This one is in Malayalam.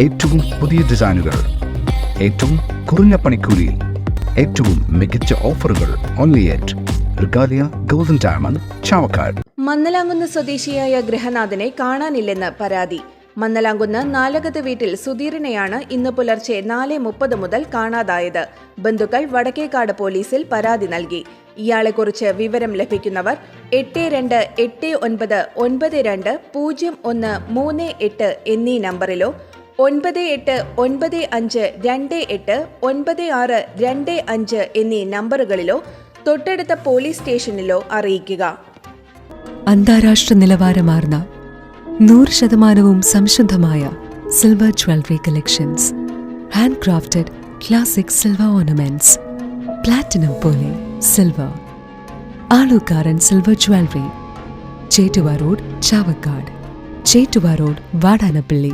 ഏറ്റവും പുതിയ ഡിസൈനുകൾ ഏറ്റവും കുറഞ്ഞ പണിക്കൂലിയിൽ ഏറ്റവും മികച്ച ഓഫറുകൾ only at Regalia Golden Diamond Chavakkad Mannalamkunnu സ്വദേശിയായ ഗൃഹനാഥനെ കാണാനില്ലെന്ന് പരാതി. മന്നലാങ്കുന്ന് നാലകത്ത് വീട്ടിൽ സുധീറിനെയാണ് ഇന്ന് പുലർച്ചെ നാല് മുപ്പത് മുതൽ കാണാതായത്. ബന്ധുക്കൾ വടക്കേക്കാട് പോലീസിൽ പരാതി നൽകി. ഇയാളെക്കുറിച്ച് വിവരം ലഭിക്കുന്നവർ എട്ട് രണ്ട് എട്ട് ഒൻപത് ഒൻപത് രണ്ട് പൂജ്യം ഒന്ന് മൂന്ന് എട്ട് എന്നീ നമ്പറിലോ ഒൻപത് എട്ട് ഒൻപത് അഞ്ച് രണ്ട് എട്ട് ഒൻപത് ആറ് രണ്ട് അഞ്ച് എന്നീ നമ്പറുകളിലോ തൊട്ടടുത്ത പോലീസ് സ്റ്റേഷനിലോ അറിയിക്കുക. അന്താരാഷ്ട്ര നിലവാരമാർന്ന നൂറ് ശതമാനവും സംശുദ്ധമായ silver jewellery collections hand crafted classic silver ornaments platinum പോലെ silver Alukkaran silver jewellery Chettuva road Chavakkad. Chettuva road Vadanappally.